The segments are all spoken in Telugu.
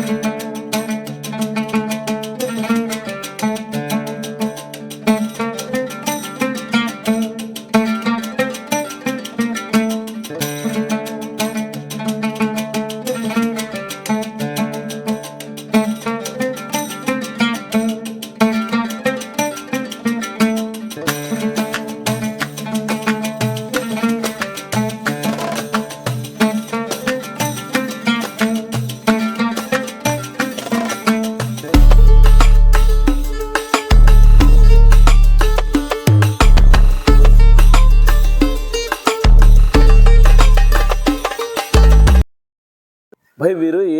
భాయ్ వీరు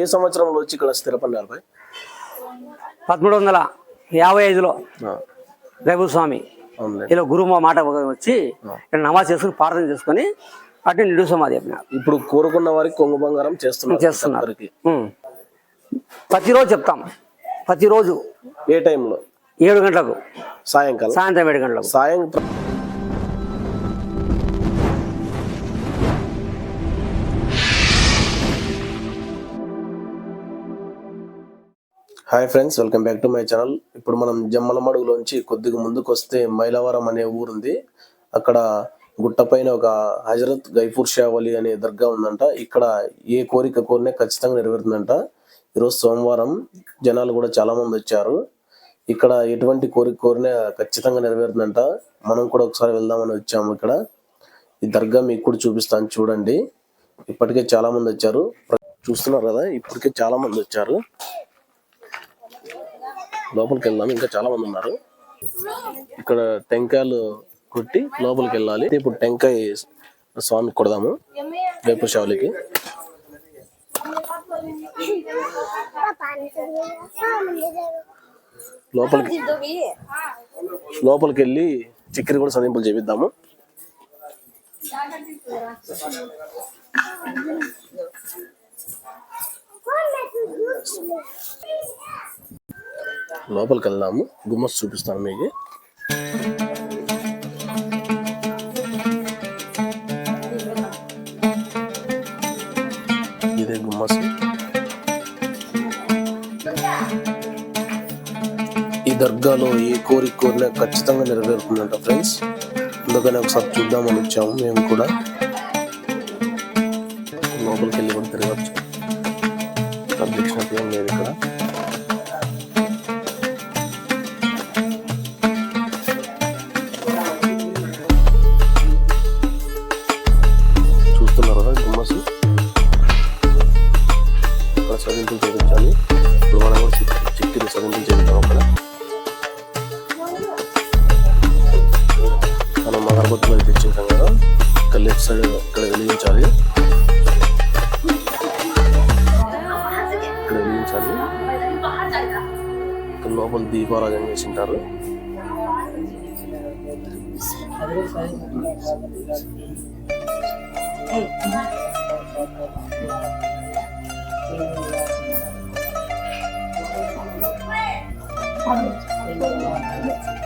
ఏ సంవత్సరంలో వచ్చి ఇక్కడ స్థిరపడినారు భాయ్ పదమూడు వందల యాభై ఐదులో స్వామి ఇలా గురువు మా మాట వచ్చి ఇక్కడ నమాజ్ చేసుకుని ప్రార్థన చేసుకొని అటు నిడు సమాధి చెప్పినారు. ఇప్పుడు కోరుకున్న వారికి కొంగు బంగారం చేస్తున్నారు చేస్తున్నారు. ప్రతిరోజు చెప్తాం. ప్రతిరోజు ఏ టైంలో? ఏడు గంటలకు. సాయంకాలం. సాయంత్రం ఏడు గంటలకు. సాయంత్రం hi friends welcome back to my channel. ఇప్పుడు మనం జమ్మలమడుగులోంచి కొద్దిగా ముందుకు వస్తే మైలవరం అనే ఊరుంది. అక్కడ గుట్టపైన ఒక హజరత్ గైపూర్ షావలి అనే దర్గా ఉందంట. ఇక్కడ ఏ కోరిక కోరినా ఖచ్చితంగా నెరవేరుతుందంట. ఈరోజు సోమవారం జనాలు కూడా చాలా మంది వచ్చారు. ఇక్కడ ఎటువంటి కోరిక కోరినా ఖచ్చితంగా నెరవేరుతుందంట. మనం కూడా ఒకసారి వెళ్దామని వచ్చాము ఇక్కడ. ఈ దర్గా మీకు కూడా చూపిస్తాను చూడండి. ఇప్పటికే చాలా మంది వచ్చారు చూస్తున్నారు కదా ఇప్పటికే చాలా మంది వచ్చారు. లోపలికి వెళ్దాం ఇంకా చాలా మంది ఉన్నారు. ఇక్కడ టెంకాయలు కొట్టి లోపలికి వెళ్ళాలి ఇప్పుడు టెంకాయ స్వామికి కొడదాము. వేపు షావులికి లోపలికి లోపలికి వెళ్ళి చిక్కిరి కూడా సదింపులు చేపిద్దాము. లోపలికి వెళ్దాము గుమ్మస్ చూపిస్తాను మీకు. ఇదే గుమ్మస్. ఈ దర్గాలో ఏ కోరిక కోరినా ఖచ్చితంగా నెరవేరుతుందంట ఫ్రెండ్స్. అందుకని ఒకసారి చూద్దామని వచ్చాము మేము కూడా. లోపలికి వెళ్ళి కూడా తిరగచ్చు. అధ్యక్షత లేదు ఇక్కడ. 끌리는 자리 끌리는 자리 그 노번 디바라는 게 진짜로 Thank you.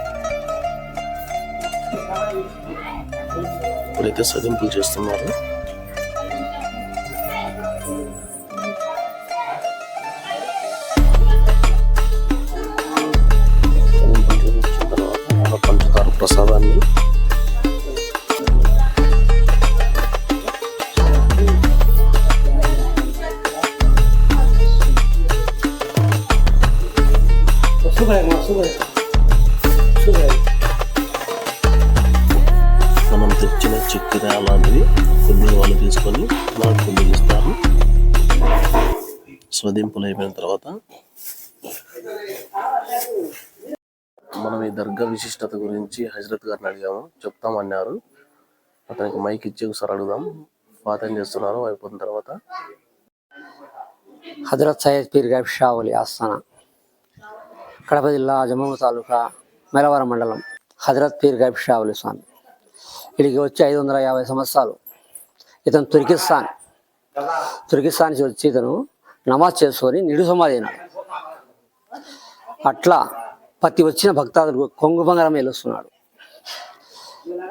అయితే సదింపులు చేస్తున్నారు స్వదింపులు అయిపోయిన తర్వాత మనం ఈ దర్గా విశిష్టత గురించి హజరత్ గారిని అడిగాము. చెప్తామన్నారు అతనికి మైక్ ఇచ్చి ఒకసారి అడుగుదాం. పాతం చేస్తున్నారు. అయిపోయిన తర్వాత హజరత్ సయ్యద్ పీర్ గారి షావలి ఆస్థాన కడప జిల్లా జమ్మూ తాలూకా మెలవరం మండలం హజరత్ పీర్ గారి షావలి స్వామి. ఇక్కడికి వచ్చి ఐదు వందల యాభై సంవత్సరాలు. ఇతను తుర్కిస్తాన్ తుర్కిస్తాన్ నుంచి వచ్చి ఇతను నమాజ్ చేసుకొని నిడు అట్లా ప్రతి వచ్చిన భక్తాదులకు కొంగు బంగారం వెలుస్తున్నాడు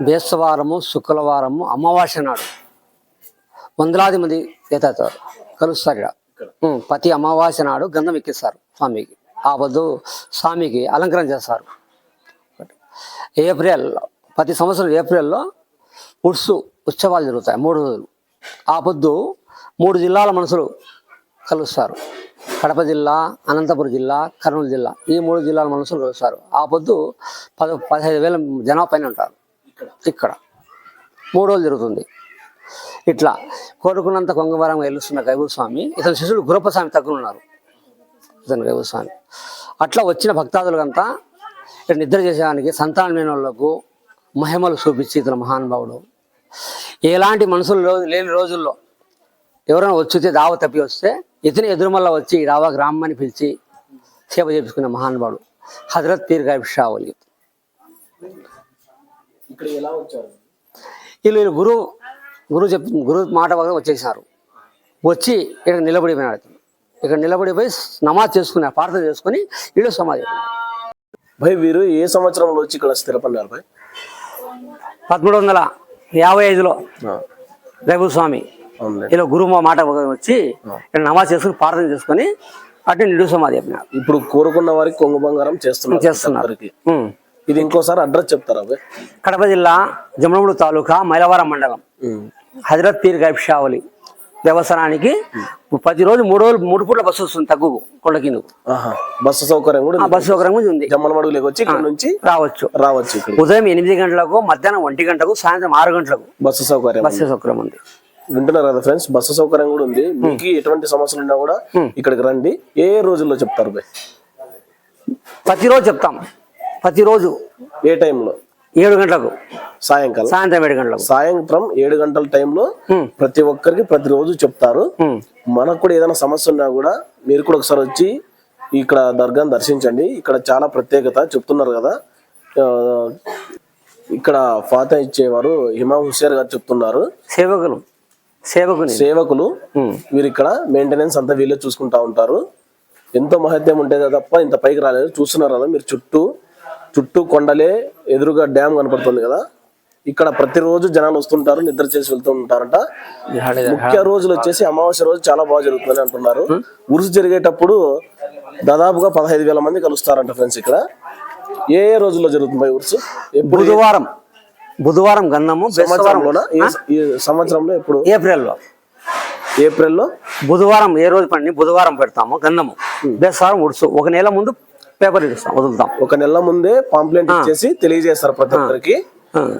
బేస్తవారము శుక్రవారము అమావాస్య నాడు వందలాది మంది ఎత్తారు కలుస్తారు ఇక్కడ. ప్రతి అమావాస్య నాడు గంధం ఎక్కిస్తారు స్వామికి. ఆ పొద్దు స్వామికి అలంకరణ చేస్తారు. ఏప్రిల్ ప్రతి సంవత్సరం ఏప్రిల్లో ఉడ్సు ఉత్సవాలు జరుగుతాయి మూడు రోజులు. ఆ పొద్దు మూడు జిల్లాల మనుషులు కలుస్తారు. కడప జిల్లా అనంతపురం జిల్లా కర్నూలు జిల్లా ఈ మూడు జిల్లాల మనుషులు కలుస్తారు. ఆ పొద్దు పద పదిహేను వేల జనాభా పైన ఉంటారు. ఇక్కడ. మూడు రోజులు జరుగుతుంది. ఇట్లా కోరుకున్నంత కొంగవరం వెలుస్తున్న గైబు స్వామి ఇతని శిష్యుడు గురప్పస్వామి స్వామి ఉన్నారు. ఇతను గైబు స్వామి. అట్లా వచ్చిన భక్తాదులకంతా ఇక్కడ నిద్ర చేసేదానికి సంతానం లేని వాళ్ళకు మహిమలు చూపించి ఇతను మహానుభావుడు. ఎలాంటి మనుషులు లేని రోజుల్లో ఎవరైనా వచ్చితే దావ తప్పి వస్తే ఇతని ఎదురుమల్ల వచ్చి రావా గ్రామాన్ని పిలిచి సేవ చేపించుకున్న మహానుభావుడు హజరత్ పీర్ గారి షావలి వీళ్ళు వీళ్ళు గురువు గురువు చెప్ గురువు మాట వల్ల వచ్చేసినారు. వచ్చి ఇక్కడ నిలబడిపోయినాడు. ఇక్కడ నిలబడిపోయి నమాజ్ చేసుకున్నారు ప్రార్థన చేసుకుని వీళ్ళు సమాధి. భయ్ వీరు ఏ సంవత్సరంలో వచ్చి ఇక్కడ స్థిరపడినారు భయ్? పదమూడు వందల యాభై ఐదులో ఆ, రఘు స్వామి అవునులే ఇలా గురువు మా మాట వచ్చి ఇక్కడ నమాజ్ చేసుకుని ప్రార్థన చేసుకుని అటు నిడు సమాధి ఇప్పుడు కోరుకున్న వారికి కొంగు బంగారం చేస్తున్నారు చేస్తున్నారు. ఇది ఇంకోసారి అడ్రస్ చెప్తారా కడప జిల్లా జమలమూడు తాలూకా మైలవరం మండలం. హజరత్ పీర్ గైబ్ షావలి దేవస్థానానికి ప్రతిరోజు మూడు రోజులు మూడు పూట్ల బస్సు వస్తుంది తగ్గు కొండ ఆహా బస్సు సౌకర్యం కూడా బస్సు సౌకర్యం కూడా ఉంది. జమ్మలమడుగులోకి వచ్చి ఇక్కడ నుంచి రావచ్చు. రావచ్చు ఉదయం ఎనిమిది గంటలకు మధ్యాహ్నం ఒంటి గంటకు సాయంత్రం ఆరు గంటలకు బస్సు సౌకర్యం బస్సు సౌకర్యం ఉంది. వింటున్నారు కదా ఫ్రెండ్స్ బస్సు సౌకర్యం కూడా ఉంది. మీకు ఎటువంటి సమస్యలు ఉన్నా కూడా ఇక్కడికి రండి. ఏ రోజుల్లో చెప్తారు ప్రతిరోజు చెప్తాం. ప్రతిరోజు. ఏ టైంలో? ఏడు గంటలకు. సాయంకాలం. సాయంత్రం ఏడు గంటలకు. సాయంత్రం ఏడు గంటల టైంలో ఉమ్. ప్రతి ఒక్కరికి ప్రతిరోజు చెప్తారు. మనకు కూడా ఏదైనా సమస్య ఉన్నా కూడా మీరు కూడా ఒకసారి వచ్చి ఇక్కడ దర్గాను దర్శించండి. ఇక్కడ చాలా ప్రత్యేకత చెప్తున్నారు కదా. ఇక్కడ ఫాతా ఇచ్చేవారు హిమా హుసేర్ గారు చెప్తున్నారు. సేవకులు. సేవకులు ఉమ్. వీరు ఇక్కడ మెయింటెనెన్స్ అంతా వీళ్ళే చూసుకుంటా ఉంటారు. ఎంతో మహత్యం ఉంటేదే తప్ప ఇంత పైకి రాలేదు. చూస్తున్నారు కదా మీరు చుట్టూ. చుట్టూ కొండలే ఎదురుగా డ్యామ్ కనపడుతుంది కదా. ఇక్కడ ప్రతిరోజు జనాలు వస్తుంటారు నిద్ర చేసి వెళ్తూ ఉంటారంట. ముఖ్య రోజులు వచ్చేసి అమావాస్య రోజు చాలా బాగా జరుగుతుందని అంటున్నారు. ఉరుసు జరిగేటప్పుడు దాదాపుగా పదహైదు వేల మంది కలుస్తారంట ఫ్రెండ్స్ ఇక్కడ. ఏ ఏ రోజుల్లో జరుగుతుంది ఉరుసు? బుధవారం. బుధవారం గంధము సంవత్సరంలో ఎప్పుడు? ఏప్రిల్లో. ఏప్రిల్లో? బుధవారం ఏ రోజు పని బుధవారం పెడతాము గంధము. బెస్తవారం ఉడుసు. ఒక నెల ముందు పేపర్ ఇస్తాం వదులుతాం. ఒక నెల ముందే పాంప్లెంట్ ఇచ్చేసి తెలియజేస్తారు ప్రతి ఒక్కరికి.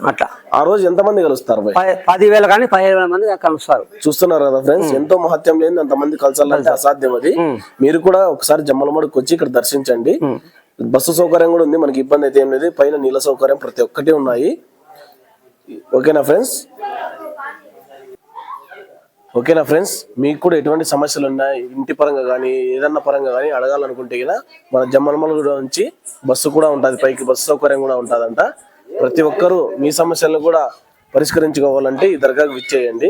అట్లా. ఆ రోజు ఎంతమంది కలుస్తారు భయ్? ప- పదివేల కానీ పదిహేను వేల మంది కలుస్తారు. చూస్తున్నారు కదా ఫ్రెండ్స్ ఎంతో మహత్యం లేని అంతమంది కలసాలంటే అసాధ్యం అది. మీరు కూడా ఒకసారి జమ్మలమడుకు వచ్చి ఇక్కడ దర్శించండి. బస్సు సౌకర్యం కూడా ఉంది మనకి ఇబ్బంది అయితే ఏం లేదు. పైన నీళ్ళ సౌకర్యం ప్రతి ఒక్కటి ఉన్నాయి. ఓకేనా ఫ్రెండ్స్? ఓకేనా ఫ్రెండ్స్? మీకు కూడా ఎటువంటి సమస్యలు ఉన్నాయి ఇంటి పరంగా కానీ ఏదన్నా పరంగా కానీ అడగాలనుకుంటే కదా మన జమ్మలమల నుంచి బస్సు కూడా ఉంటుంది పైకి బస్సు సౌకర్యం కూడా ఉంటుందంట. ప్రతి ఒక్కరూ మీ సమస్యలను కూడా పరిష్కరించుకోవాలంటే ఈ దర్గాకు విచ్చేయండి.